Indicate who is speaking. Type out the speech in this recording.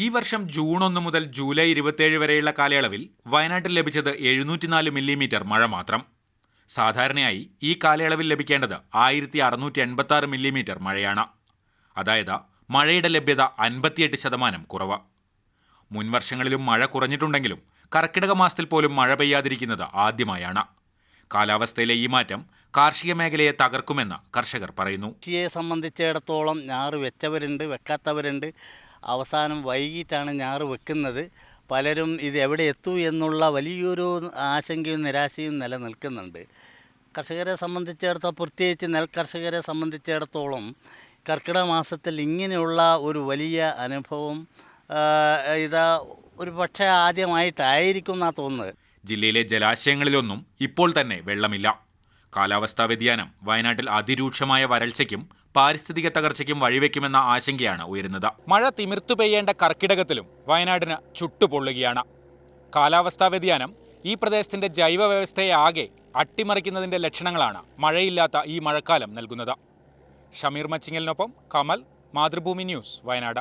Speaker 1: ഈ വർഷം ജൂൺ ഒന്ന് മുതൽ ജൂലൈ ഇരുപത്തിയേഴ് വരെയുള്ള കാലയളവിൽ വയനാട്ടിൽ ലഭിച്ചത് എഴുന്നൂറ്റിനാല് മില്ലിമീറ്റർ മഴ മാത്രം. സാധാരണയായി ഈ കാലയളവിൽ ലഭിക്കേണ്ടത് ആയിരത്തി അറുന്നൂറ്റി എൺപത്തി ആറ് മില്ലിമീറ്റർ മഴയാണ്. അതായത് മഴയുടെ ലഭ്യത അൻപത്തിയെട്ട് ശതമാനം കുറവ്. മുൻവർഷങ്ങളിലും മഴ കുറഞ്ഞിട്ടുണ്ടെങ്കിലും കർക്കിടക മാസത്തിൽ പോലും മഴ പെയ്യാതിരിക്കുന്നത് ആദ്യമായാണ്. കാലാവസ്ഥയിലെ ഈ മാറ്റം കാർഷിക മേഖലയെ തകർക്കുമെന്ന് കർഷകർ പറയുന്നു.
Speaker 2: കൃഷിയെ സംബന്ധിച്ചിടത്തോളം ഞാറ് വെച്ചവരുണ്ട് വെക്കാത്തവരുണ്ട്. അവസാനം വൈകിട്ടാണ് ഞാറ് വെക്കുന്നത്. പലരും ഇത് എവിടെ എത്തൂ എന്നുള്ള വലിയൊരു ആശങ്കയും നിരാശയും നിലനിൽക്കുന്നുണ്ട്. കർഷകരെ സംബന്ധിച്ചിടത്തോളം പ്രത്യേകിച്ച് നെൽകർഷകരെ സംബന്ധിച്ചിടത്തോളം കർക്കിടക മാസത്തിൽ ഇങ്ങനെയുള്ള ഒരു വലിയ അനുഭവം ഇതാ ഒരു പക്ഷേ ആദ്യമായിട്ടായിരിക്കും എന്നാണ് തോന്നുന്നത്.
Speaker 1: ജില്ലയിലെ ജലാശയങ്ങളിലൊന്നും ഇപ്പോൾ തന്നെ വെള്ളമില്ല. കാലാവസ്ഥാ വ്യതിയാനം വയനാട്ടിൽ അതിരൂക്ഷമായ വരൾച്ചയ്ക്കും പാരിസ്ഥിതിക തകർച്ചയ്ക്കും വഴിവെക്കുമെന്ന ആശങ്കയാണ് ഉയരുന്നത്. മഴ തിമിർത്തു പെയ്യേണ്ട കർക്കിടകത്തിലും വയനാടിന് ചുട്ടുപൊള്ളുകയാണ്. കാലാവസ്ഥാ വ്യതിയാനം ഈ പ്രദേശത്തിന്റെ ജൈവ വ്യവസ്ഥയെ ആകെ അട്ടിമറിക്കുന്നതിന്റെ ലക്ഷണങ്ങളാണ് മഴയില്ലാത്ത ഈ മഴക്കാലം നൽകുന്നത്. ഷമീർ മച്ചിങ്ങലിനൊപ്പം കമൽ മാതൃഭൂമി ന്യൂസ് വയനാട്.